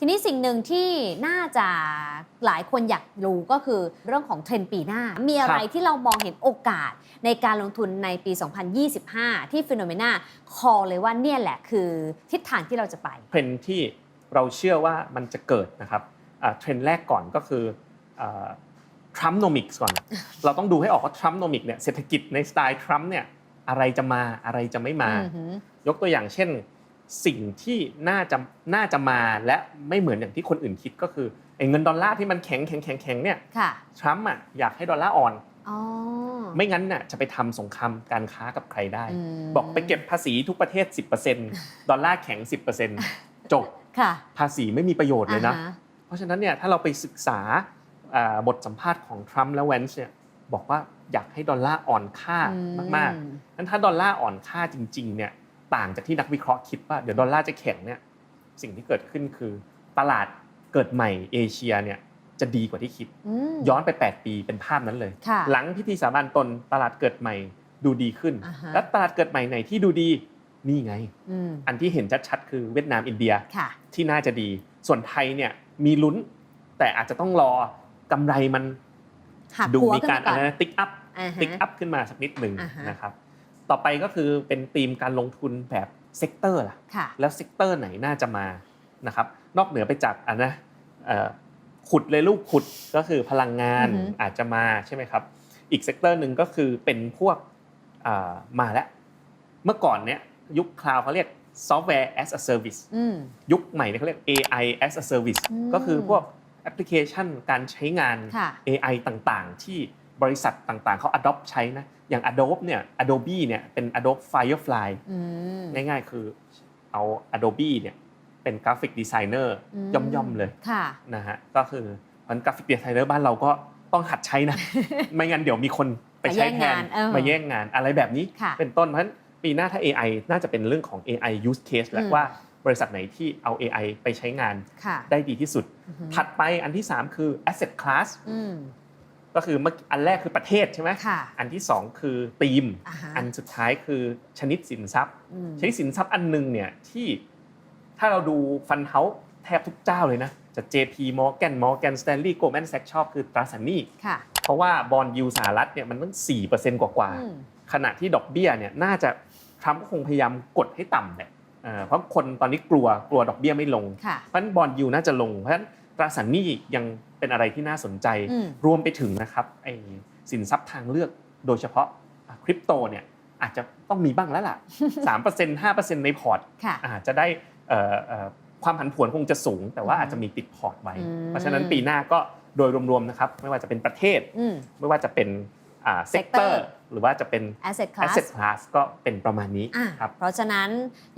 ทีนี้สิ่งหนึ่งที่น่าจะหลายคนอยากรู้ก็คือเรื่องของเทรนด์ปีหน้า มีอะไรครับที่เรามองเห็นโอกาสในการลงทุนในปี 2025 ที่ฟิโนเมนาคอเลยว่าเนี่ยแหละคือทิศทางที่เราจะไป เทรนด์ที่เราเชื่อว่ามันจะเกิดนะครับอ่าเทรนด์แรกก่อนก็คือทรัมป์โนมิกก่อน เราต้องดูให้ออกว่าทรัมป์โนมิกเนี่ยเศรษฐกิจในสไตล์ทรัมป์เนี่ยอะไรจะมาอะไรจะไม่มาอือหือยกตัวอย่างเช่น สิ่งที่น่าจะน่าจะมาและไม่เหมือนอย่างที่คนอื่นคิดก็คือไอ้เงินดอลลาร์ที่มันแข็งแข็งแข็งแข็งเนี่ยค่ะทรัมป์อะอยากให้ดอลลาร์อ่อนอ๋อไม่งั้นน่ะจะไปทำสงครามการค้ากับใครได้มบอกไปเก็บภาษีทุกประเทศ 10%ดอลลาร์แข็ง 10%จบค่ะภาษีไม่มีประโยชน์เลยนะอ่าฮเพราะฉะนั้นเนี่ยถ้าเราไปศึกษาอ่าบทสัมภาษณ์ของทรัมป์และแวนส์เนี่ยบอกว่าอยากให้ดอลลาร์อ่อนค่าอืมากๆนั้นถ้าดอลลาร์อ่อนค่าจริงๆเนี่ย ต่างจากที่นักวิเคราะห์คิดว่าเดี๋ยวดอลลาร์จะแข็งเนี่ยสิ่งที่เกิดขึ้นคือตลาดเกิดใหม่เอเชียเนี่ยจะดีกว่าที่คิดอืมย้อนไป 8 ปีเป็นภาพนั้นเลยค่ะหลังพิธีสาบานตนตลาดเกิดใหม่ดูดีขึ้นอ่าฮะและตลาดเกิดใหม่ไหนที่ดูดีนี่ไงอืมอันที่เห็นชัดๆคือเวียดนามอินเดียค่ะที่น่าจะดี ส่วนไทยเนี่ยมีลุ้น แต่อาจจะต้องรอกำไรมันหักดูหัวมีขึ้นการมาก่อนติ๊กอัพอ่าฮะติ๊กอัพขึ้นมาสักนิดหนึ่งอ่าฮะนะครับ ต่อไปก็คือเป็นธีมการลงทุนแบบเซกเตอร์ล่ะค่ะแล้วเซกเตอร์ไหนน่าจะมานะครับนอกเหนือไปจากอันนะเอ่อขุดเลยลูกขุดก็คือพลังงานอือฮึอาจจะมาใช่ไหมครับ อีกเซกเตอร์หนึ่งก็คือเป็นพวกอ่ามาแล้วเมื่อก่อนเนี้ยยุคคลาวเขาเรียก software as a service อืมยุคใหม่เนี่ยเขาเรียก AI as a service อืมก็คือพวกแอปพลิเคชันการใช้งานค่ะ AI ต่างๆ ที่ บริษัทต่างๆ เขา adopt ใช้นะ อย่าง Adobe เนี่ย Adobe เนี่ยเป็น Adobe Firefly อืมง่ายๆคือเอา Adobe เนี่ยเป็นกราฟิกดีไซเนอร์อืมย่อมๆเลยค่ะนะฮะก็คือมันกราฟิกดีไซเนอร์บ้านเราก็ต้องหัดใช้นะ ไม่งั้นเดี๋ยวมีคนไปใช้แทนมาแย่งงานเออมาแย่งงานอะไรแบบนี้ค่ะเป็นต้นเพราะฉะนั้นปีหน้าถ้า AI น่าจะเป็นเรื่องของ AI use case แหละอืมว่าบริษัทไหนที่เอา AI ไปใช้งานค่ะได้ดีที่สุดอือหือถัดไปอันที่ 3 คือ asset class อืม ก็คือเมื่ออันแรกคือประเทศใช่ไหมค่ะอันที่ 2 คือธีมอ่าฮะอันสุดท้ายคือชนิดสินทรัพย์อืมชนิดสินทรัพย์อันหนึงเนี่ยที่ถ้าเราดูฟันเฮาส์แทบทุกเจ้าเลยนะจะ JP Morgan Morgan Stanley Goldman Sachs ชอบคือตราสารหนี้ค่ะเพราะว่าบอลยูสหรัฐเนี่ยมันตั้ง4%กว่าๆอืมขณะที่ดอกเบี้ยเนี่ยน่าจะทรัมป์ก็คงพยายามกดให้ต่ำแหละเอ่อเพราะคนตอนนี้กลัวกลัวดอกเบี้ยไม่ลงค่ะเพราะฉะนั้นบอลยูน่าจะลงเพราะฉะนั้นตราสารหนี้ยัง เป็นอะไรที่น่าสนใจอืมรวมไปถึงนะครับไอ้สินทรัพย์ทางเลือกโดยเฉพาะคริปโตเนี่ยอาจจะต้องมีบ้างแล้วล่ะ3% 5%ในพอร์ตค่ะอาจจะได้เอ่อเอ่อความผันผวนคงจะสูง แต่ว่าอืมอาจจะมีติดพอร์ตไว้อืมเพราะฉะนั้นปีหน้าก็โดยรวมๆนะครับ ไม่ว่าจะเป็นประเทศอืมไม่ว่าจะเป็นเซกเตอ sector ร์ หรือว่าจะเป็น asset class asset class ก็เป็นประมาณนี้อะครับเพราะฉะนั้น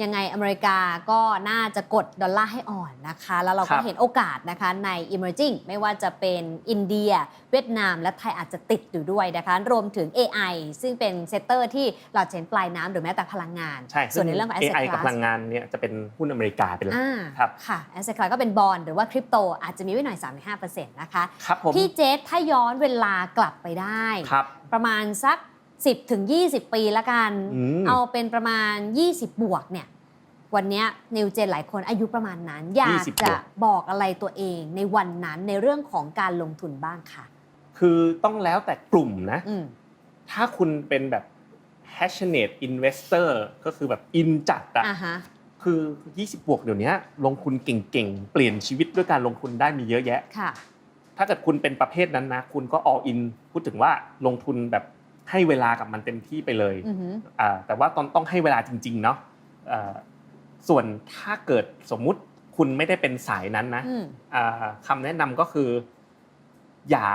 ยังไงอเมริกาก็น่าจะกดดอลลาร์ให้อ่อนนะคะ แล้วเราครัก็บเห็นโอกาสนะคะใน emerging ไม่ว่าจะเป็นอินเดีย เวียดนาม และไทยอาจจะติดอยู่ด้วยนะคะ รวมถึง AI ซึ่งเป็นเซกเตอร์ที่เราจะเห็นปลายน้ำหรือแม้แต่พลังงาน ใช่ส่วนในเรื่องของ asset AI กับ class พลังงานเนี่ยจะเป็นหุ้นอเมริกาเป็นหลักอ่าครับค่ะ asset class ก็เป็นบอลหรือว่าคริปโตอาจจะมีไว้หน่อย 3-5%นะคะครับผมพี่เจษถ้าย้อนเวลากลับไปได้ครับประมาณสัก 10ถึง20 ปีละกัน อืม เอาเป็นประมาณ 20 บวกเนี่ย วันเนี้นิวเจนหลายคนอายุประมาณนั้น อยาก20จะบวก บอกอะไรตัวเองในวันนั้นในเรื่องของการลงทุนบ้างค่ะ คือต้องแล้วแต่กลุ่มนะ อืม ถ้าคุณเป็นแบบ passionate investor ก็คือแบบอินจัดอะอ่าฮะ คือ 20 บวกเดี๋ยวนี้ลงทุนเก่งๆ เปลี่ยนชีวิตด้วยการลงทุนได้มีเยอะแยะ ค่ะ ถ้าเกิดคุณเป็นประเภทนั้นนะ คุณก็ all in พูดถึงว่าลงทุนแบบ ให้เวลากับมันเต็มที่ไปเลยอือหืออ่าแต่ว่าต้องต้องให้เวลาจริงๆเนาะอ่าส่วนถ้าเกิดสมมุติคุณไม่ได้เป็นสายนั้นนะอืมอ่าคำแนะนำก็คือ อย่า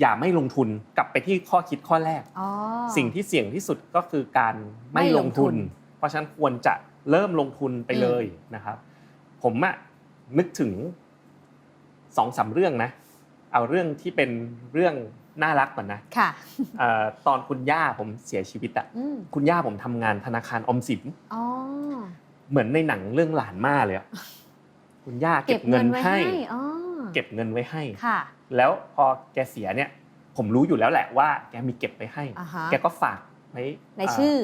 อย่าไม่ลงทุนกลับไปที่ข้อคิดข้อแรกอ๋อสิ่งที่เสี่ยงที่สุดก็คือการไม่ไม่ลลงงทุทุนนเพราะฉะนั้นควรจะเริ่มลงทุนไปเลยนะครับ ผมอะนึกถึงสองสามเรื่องนะ เอาเรื่องที่เป็นเรื่อง น่ารักก่อนนะค่ะเอ่อตอนคุณย่าผมเสียชีวิตอะอืมคุณย่าผมทำงานธนาคารออมสินอ๋อเหมือนในหนังเรื่องหลานมาเลยอะคุณย่าเก็เก็บบเงิเงินนไว้ให้ให้อ๋อเก็บเงินไว้ให้ค่ะ แล้วพอแกเสียเนี่ย ผมรู้อยู่แล้วแหละว่า แกมีเก็บไว้ให้อ่าฮะแกก็ฝากไว้ในชื่อ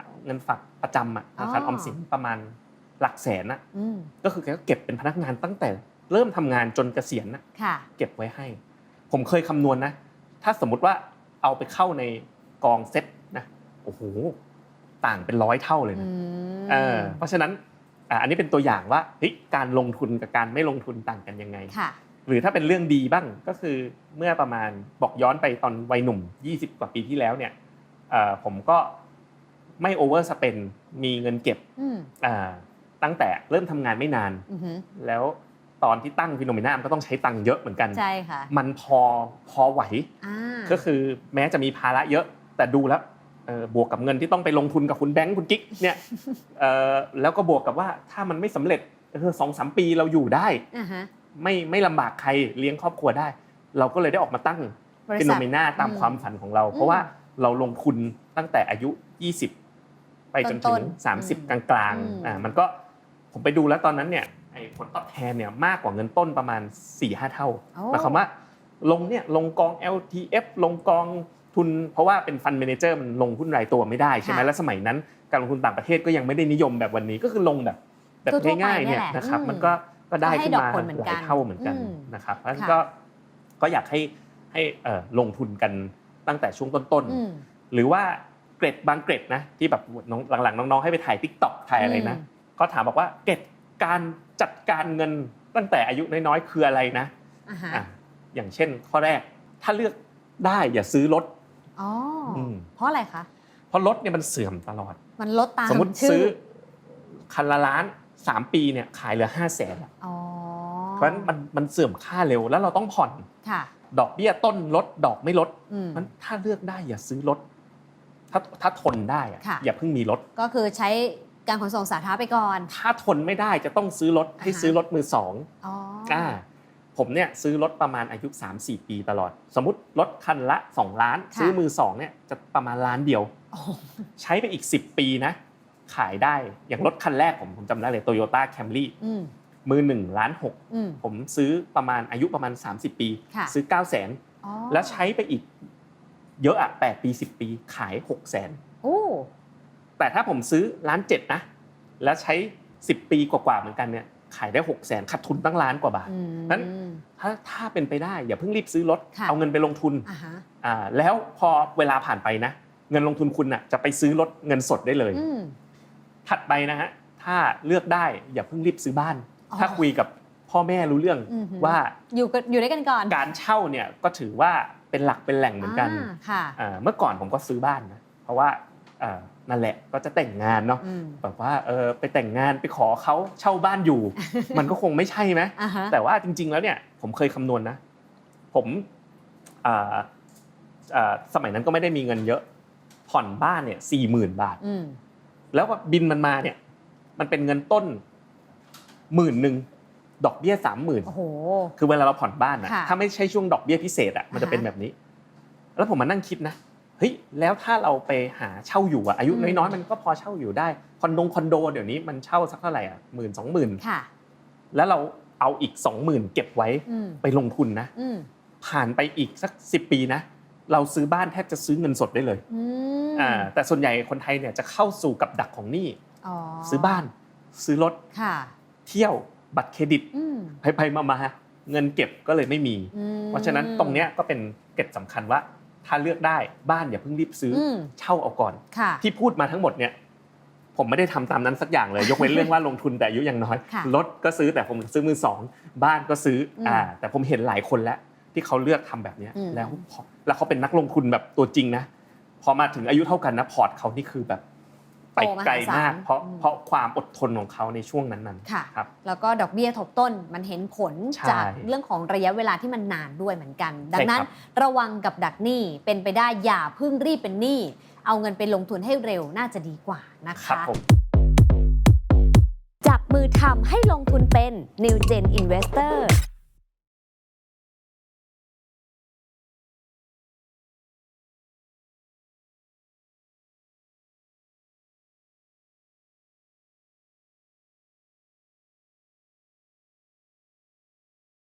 าเงินฝากประจำอะธนาคารอ๋อออมสินประมาณหลักแสนนะอืมก็คือแกก็เก็บเป็นพนักงานตั้งแต่เริ่มทำงานจนเกษียณนะค่ะเก็บไว้ให้ ผมเคยคำนวณนะ ถ้าสมมุติว่าเอาไปเข้าในกองเซ็ตนะโอ้โหต่างเป็นร้อยเท่าเลยอืนะมเออเพราะฉะนั้นอะอันนี้เป็นตัวอย่างว่าเฮ้ยการลงทุนกับการไม่ลงทุนต่างกันยังไงค่ะหรือถ้าเป็นเรื่องดีบ้างก็คือเมื่อประมาณบอกย้อนไปตอนวัยหนุ่ม 20 กว่าปีที่แล้วเนี่ยเอ่อผมก็ไม่โอเวอร์สเปนมีเงินเก็บอืมอ่าตั้งแต่เริ่มทำงานไม่นานอือหือแล้ว ตอนที่ตั้งฟิโนเมนามันก็ต้องใช้ตังค์เยอะเหมือนกันใช่ค่ะมันพอพอไหวอ่าก็คือแม้จะมีภาระเยอะแต่ดูแล้วเอ่อบวกกับเงินที่ต้องไปลงทุนกับคุณแบงค์คุณกิ๊กเนี่ยเอ่อแล้วก็บวกกับว่าถ้ามันไม่สำเร็จเออสองสามปีเราอยู่ได้อ่าฮะไม่ไม่ลำบากใครเลี้ยงครอบครัวได้ เราก็เลยได้ออกมาตั้งบริฟิโนษัทเมนาตามอืมความฝันของเราอืมเพราะว่าเราลงทุนตั้งแต่อายุ 20 ไปจนถึต้งนๆ30กอืลางมๆอ่ามันก็ผมไปดูแล้วตอนนั้นเนี่ยไอ้ ผลตอบแทนเนี่ยมากกว่าเงินต้นประมาณ 4-5 เท่าโอ้หมายความว่าลงเนี่ยลงกอง LTF ลงกองทุนเพราะว่าเป็นฟันเมนเจอร์มันลงหุ้นรายตัวไม่ได้ใช่ไหมค่ะแล้วสมัยนั้น การลงทุนต่างประเทศก็ยังไม่ได้นิยมแบบวันนี้ก็คือลงแบบแบบทั่วๆไปง่ายๆเนี่ยเนี่ยแหละนะครับอืมมันก็ก็ได้ก็ให้ขึ้นดอกมาผลเหมือนหกัลานยเท่าเหมือนกันอืมนะครับเพราะฉะนั้นค่ะก็ก็อยากให้ให้เอ่อลงทุนกันตั้งแต่ช่วงต้นอืมๆหรือว่าเกร็ดบางเกร็ดนะที่แบบน้องหลังๆน้องๆให้ไปถ่ายทิกตอกถ่ายอะไรนะอืมก็ถามบอกว่าเกร็ด การจัดการเงินตั้งแต่อายุน้อยๆคืออะไรนะอ่าฮะอะอย่างเช่น ข้อแรกถ้าเลือกได้อย่าซื้อรถอ๋ออมเพราะอะไรคะเพราะรถเนี่ยมันเสื่อมตลอด มันลดตามสมมติชื่ซื้อคันละล้านสามปีเนี่ยขายเหลือห้าแสนอ๋อเพราะฉะนั้นมันมันเสื่อมค่าเร็วแล้วเราต้องผ่อนค่ะดอกเบี้ยต้นลดดอกไม่ลดอืมมันถ้าเลือกได้อย่าซื้อรถถ้าถ้าทนได้อะค่ะอย่าเพิ่งมีรถก็คือใช้ การขนส่งสาธารณะไปก่อน ถ้าทนไม่ได้จะต้องซื้อรถให้อ่าฮะ ซื้อรถมือสองอ๋ออ่าผมเนี่ยซื้อรถประมาณอายุ 3-4 ปีตลอด สมมติรถคันละ 2 ล้าน ซื้อมือสองเนี่ยจะประมาณล้านเดียว โอ้ใช้ไปอีก 10 ปีนะ ขายได้อย่างรถคันแรกผมผมจำได้เลยโตโยต้าแคมรี่อืมมือ1ล้านหกอืม ผมซื้อประมาณอายุประมาณ 30 ปี ค่ะ ซื้อ 9 0 0 0 0นอ๋อแล้วใช้ไปอีกเยอะอะ8ปี 10 ปีขาย 6 0 0 0 0นโอ้ แต่ถ้าผมซื้อล้านเจ็ดนะ แล้วใช้ 10 ปีกว่าๆเหมือนกันเนี่ยขายได้6 0 0 0 0นขาดทุนตั้งล้านกว่าบาทอืมนั้นถ้าถ้าเป็นไปได้อย่าเพิ่งรีบซื้อรถค่ะเอาเงินไปลงทุนอ่าฮะอ่าแล้วพอเวลาผ่านไปนะ เงินลงทุนคุณน่ะจะไปซื้อรถเงินสดได้เลยอืมถัดไปนะฮะถ้าเลือกได้อย่าเพิ่งรีบซื้อบ้านอ๋อถ้าคุยกับพ่อแม่รู้เรื่องอือหือว่าอยู่กันอยู่ด้วยกันก่อนการเช่าเนี่ยก็ถือว่าเป็นหลักเป็นแหล่งเหมือนกันาค่ะอ่าเมื่อก่อนผมก็ซื้อบ้านนะเพราะว่าอ่า นั่นแหละก็จะแต่งงานเนาะอืมแบบว่าเออไปแต่งงานไปขอเขาเช่าบ้านอยู่ มันก็คงไม่ใช่ไหมอ่าฮะแต่ว่าจริง ๆ แล้วเนี่ยผมเคยคำนวณนะ ผมอ่าอ่าสมัยนั้นก็ไม่ได้มีเงินเยอะ ผ่อนบ้านเนี่ยสี่หมื่นบาทอืมแล้วก็บินมันมาเนี่ย มันเป็นเงินต้นหมื่นหนึ่งดอกเบี้ยสามหมื่นโอ้โหคือเวลาเราผ่อนบ้านนะค่ะถ้าไม่ใช่ช่วงดอกเบี้ยพิเศษอะมันจะเป็นอ่าฮะแบบนี้ แล้วผมมานั่งคิดนะ เฮ้ยแล้วถ้าเราไปหาเช่าอยู่อะอายุอืมน้อยๆมันก็พอเช่าอยู่ได้คอนโดคอนโดเดี๋ยวนี้มันเช่าสักเท่าไหร่อะหมื่นสองหมื่นค่ะแล้วเราเอาอีกสองหมื่นเก็บไว้อืมไปลงทุนนะอืมผ่านไปอีกสักสิปีนะ เราซื้อบ้านแทบจะซื้อเงินสดได้เลยอืมอ่าแต่ส่วนใหญ่คนไทยเนี่ยจะเข้าสู่กับดักของหนี้อ๋อซื้อบ้าน ซื้อรถค่ะเที่ยวบัตรเครดิตอืมไปไปมามาเงินเก็บก็เลยไม่มีอืมเพราะฉะนั้นตรงเนี้ยก็เป็นเกร็ดสำคัญว่า ถ้าเลือกได้บ้านอย่าเพิ่งรีบซื้ออมเช่าเอาก่อนค่ะที่พูดมาทั้งหมดเนี่ยผมไม่ได้ทำตามนั้นสักอย่างเลย ยกเว้นเรื่องว่าลงทุนแต่อายุยังน้อยค่ะรถก็ซื้อแต่ผมซื้อมือสองบ้านก็ซื้ออมอ่าแต่ผมเห็นหลายคนแล้วที่เขาเลือกทำแบบเนี้ยอืมแล้วพอแล้วเขาเป็นนักลงทุนแบบตัวจริงนะพอมาถึงอายุเท่ากันนะพอร์ตเขานี่คือแบบ ไปไกลมากเพราะเพราะความอดทนของเขาในช่วงนั้นๆค่ะครับแล้วก็ดอกเบี้ยทบต้นมันเห็นผลใช่จากเรื่องของระยะเวลาที่มันนานด้วยเหมือนกัน ดังนั้นใช่ครับระวังกับดักหนี้เป็นไปได้อย่าเพิ่งรีบเป็นหนี้เอาเงินไปลงทุนให้เร็วน่าจะดีกว่านะครัคะบผมจับมือทำให้ลงทุนเป็น New Gen Investor